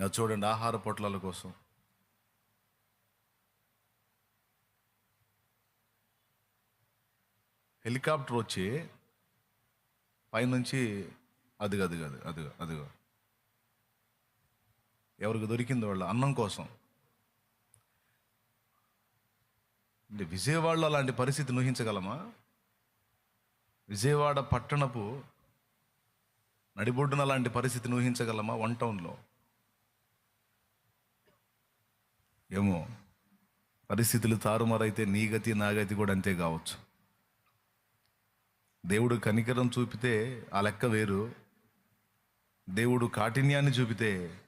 అది చూడండి ఆహార పొట్లాల కోసం. హెలికాప్టర్ వచ్చి పైనుంచి అదిగా అదిగా అది అదిగా. ఎవరికి దొరికింది వాళ్ళ అన్నం కోసం. అంటే విజయవాడలో అలాంటి పరిస్థితి ఊహించగలమా? విజయవాడ పట్టణపు నడిబొడ్డున అలాంటి పరిస్థితిని ఊహించగలమా? వన్ టౌన్లో. ఏమో. పరిస్థితులు తారుమారైతే నీ గతి నా గతి కూడా అంతే కావచ్చు. దేవుడు కనికరం చూపితే ఆ లెక్క వేరు. దేవుడు కాఠిన్యాన్ని చూపితే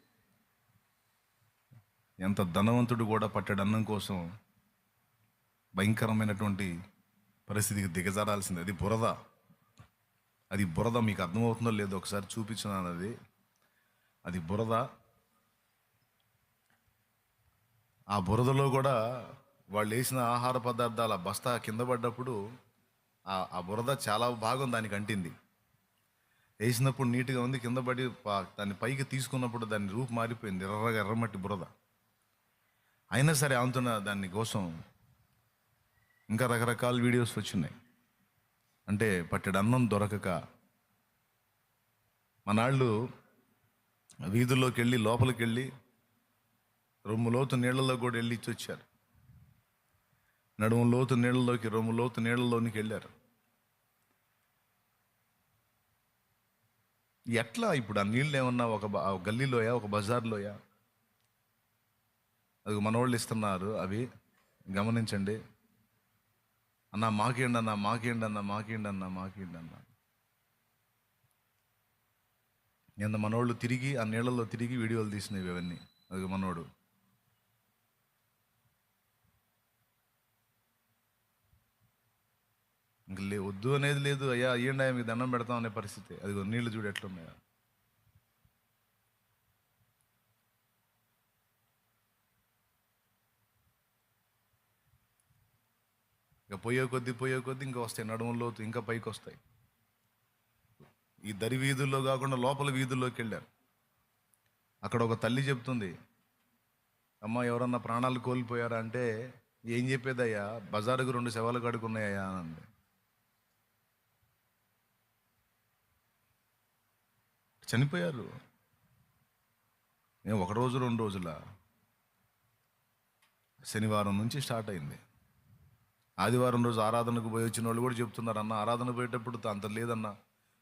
ఎంత ధనవంతుడు కూడా పట్టాడు అన్నం కోసం. భయంకరమైనటువంటి పరిస్థితికి దిగజారాల్సింది. అది బురద. అది బురద మీకు అర్థమవుతుందో లేదో ఒకసారి చూపించున్నాను అది అది బురద. ఆ బురదలో కూడా వాళ్ళు వేసిన ఆహార పదార్థాల బస్తా కింద పడ్డప్పుడు ఆ ఆ బురద చాలా భాగం దానికి అంటింది. వేసినప్పుడు నీట్గా ఉంది కింద పడి దాన్ని పైకి తీసుకున్నప్పుడు దాని రూపు మారిపోయింది ఎర్రగా ఎర్రమట్టి బురద. అయినా సరే అంతున దాని కోసం ఇంకా రకరకాల వీడియోస్ వచ్చినాయి. అంటే పట్టెడు అన్నం దొరకక మనాళ్ళు వీధుల్లోకి వెళ్ళి లోపలికి వెళ్ళి రొమ్ము లోతు నీళ్ళలో కూడా వెళ్ళి వచ్చారు. నడుము లోతు నీళ్ళలోకి రొమ్ము లోతు నీళ్ళలోనికి వెళ్ళారు. ఎట్లా ఇప్పుడు ఆ నీళ్ళు ఏమన్నా ఒక గల్లీలోయా ఒక బజార్లోయా? అది మనోళ్ళు ఇస్తున్నారు అవి గమనించండి. అన్న మాకేండి అన్న మాకేండి అన్న మాకేండి అన్న మాకేండి అన్న నిన్న మనోళ్ళు తిరిగి ఆ నీళ్ళల్లో తిరిగి వీడియోలు తీసినవి ఇవన్నీ అది మనోడు. ఇంక లే వద్దు అనేది లేదు. అయ్యా అయ్యండి మీకు దండం పెడతాం అనే పరిస్థితి. అది నీళ్ళు చూడు ఎట్లున్నాయా. ఇక పోయే కొద్దీ పోయే కొద్దీ ఇంకా వస్తాయి నడుములో ఇంకా పైకి వస్తాయి ఈ దరి వీధుల్లో కాకుండా లోపల వీధుల్లోకి వెళ్ళారు. అక్కడ ఒక తల్లి చెప్తుంది అమ్మ ఎవరన్నా ప్రాణాలు కోల్పోయారా అంటే ఏం చెప్పేదయ్యా? బజారుకు రెండు శవాలు కడుకున్నాయా అని చనిపోయారు. నేను ఒక రోజు రెండు రోజుల శనివారం నుంచి స్టార్ట్ అయింది. ఆదివారం రోజు ఆరాధనకు పోయి వచ్చిన వాళ్ళు కూడా చెప్తున్నారు అన్న ఆరాధన పోయేటప్పుడు అంత లేదన్న.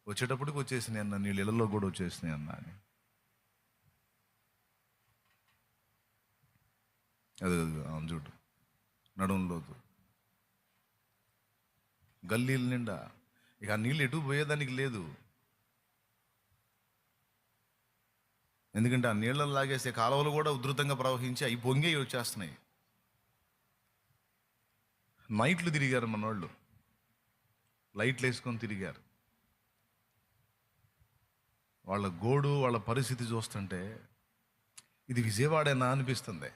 వచ్చేటప్పటికి వచ్చేసినాయి అన్న నీళ్ళు ఇళ్ళలో కూడా వచ్చేసినాయి అన్న అని. అది అవును చూడు. నడుములోతు గల్లీల నిండా. ఇక ఆ నీళ్ళు ఎటు పోయేదానికి లేదు. ఎందుకంటే ఆ నీళ్ళని లాగేసే కాలువలు కూడా ఉధృతంగా ప్రవహించి అవి పొంగి వచ్చేస్తున్నాయి. నైట్లు తిరిగారు మనోళ్ళు. లైట్లు వేసుకొని తిరిగారు. వాళ్ళ గోడు వాళ్ళ పరిస్థితి చూస్తుంటే ఇది విజయవాడేనా అనిపిస్తుంది.